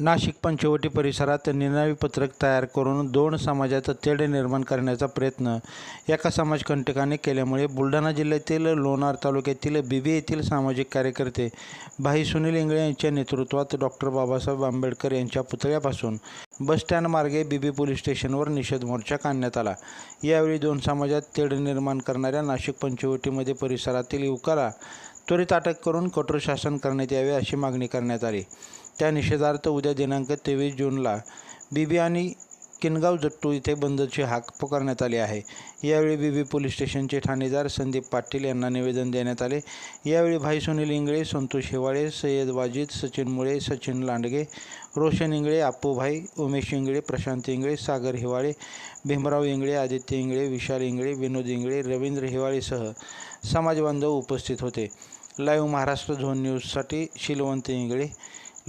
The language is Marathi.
नाशिक पंचवटी परिसरात निनावी पत्रक तयार करून दोन समाजात तेढ निर्माण करण्याचा प्रयत्न एका समाजकंटकाने केल्यामुळे बुलढाणा जिल्ह्यातील लोणार तालुक्यातील बीबी येथील सामाजिक कार्यकर्ते भाई सुनील इंगळे यांच्या नेतृत्वात डॉक्टर बाबासाहेब आंबेडकर यांच्या पुतळ्यापासून बसस्टँड मार्गे बीबी पोलीस स्टेशनवर निषेध मोर्चा काढण्यात आला. यावेळी दोन समाजात तेढ निर्माण करणाऱ्या नाशिक पंचवटीमध्ये परिसरातील युवकाला त्वरित अटक करून कठोर शासन करण्यात यावे अशी मागणी करण्यात आली. त्या निषेधार्थ उद्या दिनांक तेवीस जूनला बीबी आणि किनगाव जट्टू इथे बंदची हाक पुकारण्यात आली आहे. यावेळी बीबी पोलीस स्टेशनचे ठाणेदार संदीप पाटील यांना निवेदन देण्यात आले. यावेळी भाई सुनील इंगळे संतोष हिवाळे सय्यद वाजिद सचिन मुळे सचिन लांडगे रोशन इंगळे अप्पूभाई उमेश इंगळे प्रशांत इंगळे सागर हिवाळे भीमराव इंगळे आदित्य इंगळे विशाल इंगळे विनोद इंगळे रवींद्र हिवाळेसह समाजबांधव उपस्थित होते. लाईव्ह महाराष्ट्र झोन न्यूजसाठी शिलवंत इंगळे.